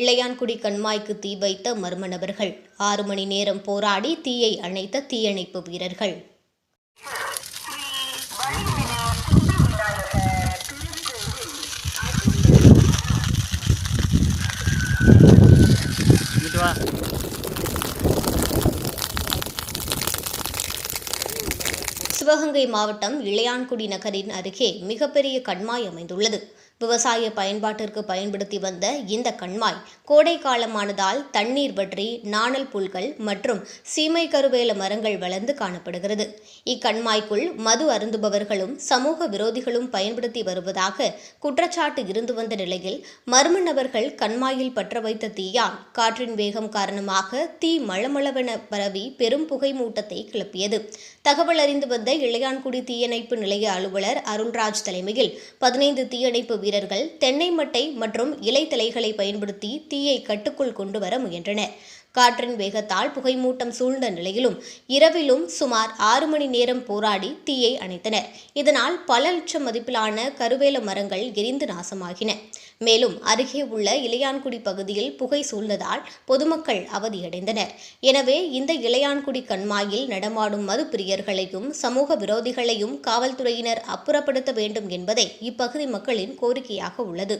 இளையான்குடி கண்மாய்க்கு தீ வைத்த மர்ம நபர்கள் ஆறு மணி நேரம் போராடி தீயை அணைத்த தீயணைப்பு வீரர்கள். சிவகங்கை மாவட்டம் இளையான்குடி நகரின் அருகே மிகப்பெரிய கண்மாய் அமைந்துள்ளது. விவசாய பயன்பாட்டிற்கு பயன்படுத்தி வந்த இந்த கண்மாய் கோடை காலமானதால் தண்ணீர் வற்றி நாணல் புல்கள் மற்றும் சீமை கருவேல மரங்கள் வளர்ந்து காணப்படுகிறது. இக்கண்மாய்க்குள் மது அருந்துபவர்களும் சமூக விரோதிகளும் பயன்படுத்தி வருவதாக குற்றச்சாட்டு இருந்து வந்த நிலையில் மர்ம நபர்கள் கண்மாயில் பற்ற வைத்த தீயால் காற்றின் வேகம் காரணமாக தீ மளமளவென பரவி பெரும் புகை மூட்டத்தை கிளப்பியது. தகவல் அறிந்து வந்த இளையான்குடி தீயணைப்பு நிலைய அலுவலர் அருள்ராஜ் தலைமையில் பதினைந்து தீயணைப்பு வீரர்கள் தென்னை மட்டை மற்றும் இலைத்தலைகளை பயன்படுத்தி தீயை கட்டுக்குள் கொண்டு வர முயன்றனர். காற்றின் வேகத்தால் புகைமூட்டம் சூழ்ந்த நிலையிலும் இரவிலும் சுமார் ஆறு மணி நேரம் போராடி தீயை அணைத்தனர். இதனால் பல லட்சம் மதிப்பிலான கருவேல மரங்கள் எரிந்து நாசமாகின. மேலும் அருகே உள்ள இளையான்குடி பகுதியில் புகை சூழ்ந்ததால் பொதுமக்கள் அவதியடைந்தனர். எனவே இந்த இளையான்குடி கண்மாயில் நடமாடும் மது பிரியர்களையும் சமூக விரோதிகளையும் காவல்துறையினர் அப்புறப்படுத்த வேண்டும் என்பதே இப்பகுதி மக்களின் கோரிக்கையாக உள்ளது.